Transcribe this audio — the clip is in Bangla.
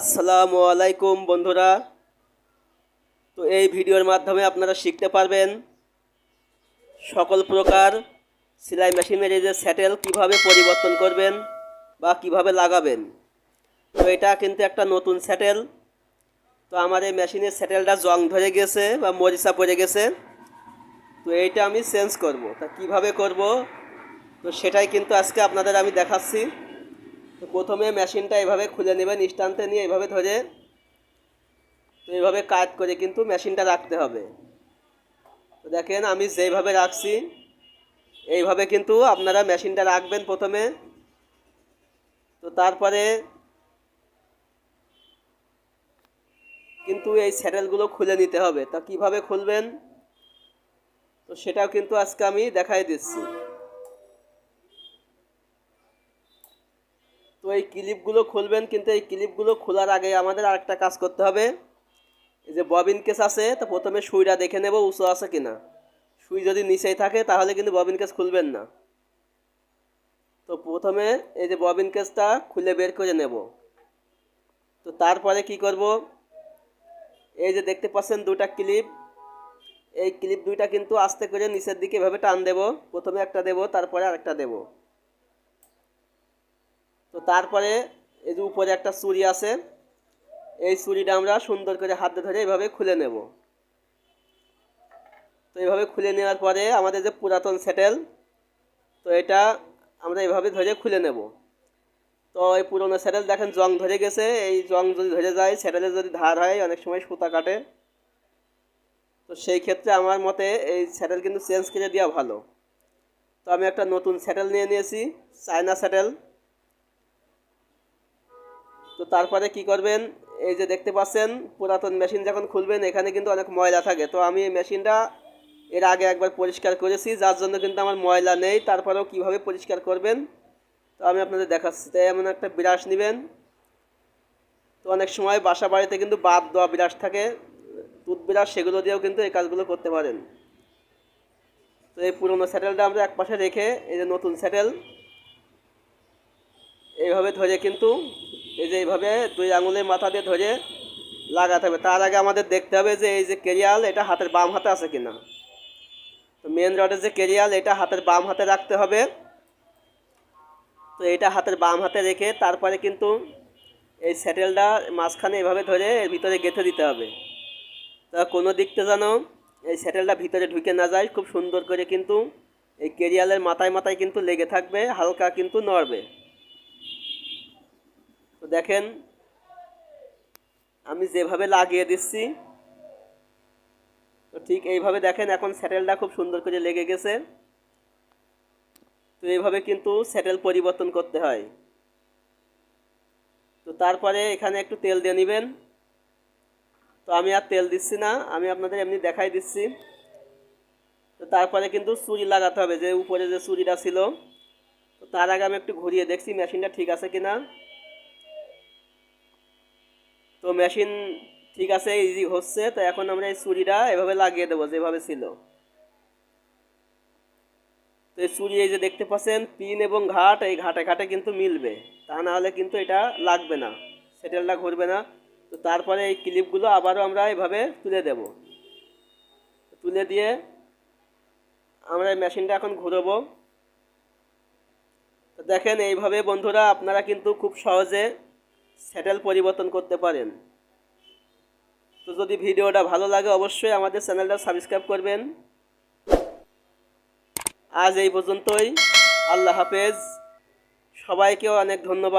আসসালামু আলাইকুম বন্ধুরা। তো এই ভিডিওর মাধ্যমে আপনারা শিখতে পারবেন সকল প্রকার সেলাই মেশিনের এই যে স্যাটেল কীভাবে পরিবর্তন করবেন বা কীভাবে লাগাবেন। তো এটা কিন্তু একটা নতুন স্যাটেল। তো আমার এই মেশিনের স্যাটেলটা জং ধরে গেছে বা মরিচা পড়ে গেছে। তো এইটা আমি চেঞ্জ করব। তা কীভাবে করব? তো সেটাই কিন্তু আজকে আপনাদের আমি দেখাচ্ছি। তো প্রথমে মেশিনটা এভাবে খুলে নেবেন স্টানতে নিয়ে এভাবে ধরে। তো এইভাবে কাজ করে কিন্তু মেশিনটা রাখতে হবে। তো দেখেন, আমি যেইভাবে রাখছি, এইভাবে কিন্তু আপনারা মেশিনটা রাখবেন প্রথমে। তো তারপরে কিন্তু এই স্যাটেলগুলো খুলে নিতে হবে। তা কীভাবে খুলবেন? তো সেটাও কিন্তু আজকে আমি দেখাই দিচ্ছি। এই ক্লিপগুলো খুলবেন, কিন্তু এই ক্লিপগুলো খোলার আগে আমাদের আরেকটা কাজ করতে হবে। এই যে ববিন কেস আছে, তো প্রথমে সুইটা দেখে নেব উঁচু আছে কিনা। সুই যদি নিচেই থাকে, তাহলে কিন্তু ববিন কেস খুলবেন না। তো প্রথমে এই যে ববিন কেসটা খুলে বের করে নেব। তো তারপরে কি করব? এই যে দেখতে পাচ্ছেন দুটা ক্লিপ। এই ক্লিপ দুইটা কিন্তু আস্তে করে নিচের দিকে এভাবে টান দেব। প্রথমে একটা দেব, তারপরে আরেকটা দেবো। তো তারপরে এই যে উপরে একটা চুড়ি আছে, এই চুড়িটা আমরা সুন্দর করে হাতে ধরে এইভাবে খুলে নেব। তো এইভাবে খুলে নেওয়ার পরে আমাদের যে পুরাতন স্যাটেল, তো এটা আমরা এইভাবে ধরে খুলে নেব। তো এই পুরনো স্যাটেল দেখেন জং ধরে গেছে, এই জং যদি ধরে যায়, স্যাটেলে যদি ধার হয়, অনেক সময় সুতা কাটে। তো সেই ক্ষেত্রে আমার মতে এই স্যাটেল কিন্তু চেঞ্জ করে দেওয়া ভালো। তো আমি একটা নতুন স্যাটেল নিয়ে নিয়েছি, চায়না স্যাটেল। তো তারপরে কি করবেন? এই যে দেখতে পাচ্ছেন, পুরাতন মেশিন যখন খুলবেন, এখানে কিন্তু অনেক ময়লা থাকে। তো আমি এই মেশিনটা এর আগে একবার পরিষ্কার করেছি, যার জন্য কিন্তু আমার ময়লা নেই। তারপরেও কীভাবে পরিষ্কার করবেন? তো আমি আপনাদের দেখাচ্ছি। তাই এমন একটা ব্রাশ নেবেন। তো অনেক সময় বাসা বাড়িতে কিন্তু বাদ দেওয়া ব্রাশ থাকে। টুথ ব্রাশ সেগুলো দিয়েও কিন্তু এই কাজগুলো করতে পারেন। তো এই পুরোনো স্যাটেলটা আমরা এক পাশে রেখে, এই যে নতুন স্যাটেল, এইভাবে ধরে কিন্তু এই যে এইভাবে দুই আঙুলের মাথা দিয়ে ধরে লাগাতে হবে। তার আগে আমাদের দেখতে হবে যে এই যে কেরিয়াল এটা হাতের বাম হাতে আছে কিনা। তো মেন রডের যে কেরিয়াল এটা হাতের বাম হাতে রাখতে হবে। তো এটা হাতের বাম হাতে রেখে তারপরে কিন্তু এই স্যাটেলটা মাঝখানে এভাবে ধরে এর ভিতরে গেঁথে দিতে হবে। তা কোনো দিকতে যেন এই স্যাটেলটা ভিতরে ঢুকে না যায়, খুব সুন্দর করে কিন্তু এই কেরিয়ালের মাথায় মাথায় কিন্তু লেগে থাকবে, হালকা কিন্তু নড়বে। তো দেখেন, আমি যেভাবে লাগিয়ে দিচ্ছি, তো ঠিক এইভাবে দেখেন এখন স্যাটেলটা খুব সুন্দর করে লেগে গেছে। তো এইভাবে কিন্তু স্যাটেল পরিবর্তন করতে হয়। তো তারপরে এখানে একটু তেল দিয়ে নেবেন। তো আমি আর তেল দিচ্ছি না, আমি আপনাদের এমনি দেখাই দিচ্ছি। তো তারপরে কিন্তু চুরি লাগাতে হবে, যে উপরে যে চুরিটা ছিল। তো তার আগে আমি একটু ঘুরিয়ে দেখছি, মেশিনটা ঠিক আছে কি না তো মেশিন ঠিক আছে ইজি হচ্ছে, তো এখন আমরা এই চুরিটা এভাবে লাগিয়ে দেবো, যেভাবে ছিল। তো এই চুরি এই যে দেখতে পাচ্ছেন, পিন এবং ঘাট, এই ঘাটে ঘাটে কিন্তু মিলবে। তা না হলে কিন্তু এটা লাগবে না, সেটেলটা ঘুরবে না। তো তারপরে এই ক্লিপগুলো আবারও আমরা এভাবে তুলে দেব। তুলে দিয়ে আমরা এই মেশিনটা এখন ঘুরবো। দেখেন, এইভাবে বন্ধুরা আপনারা কিন্তু খুব সহজে স্যাটেল পরিবর্তন করতে পারেন। তো যদি ভিডিওটা ভালো লাগে, অবশ্যই আমাদের চ্যানেলটা সাবস্ক্রাইব করবেন। আজ এই পর্যন্তই। আল্লাহ হাফেজ। সবাইকেও অনেক ধন্যবাদ।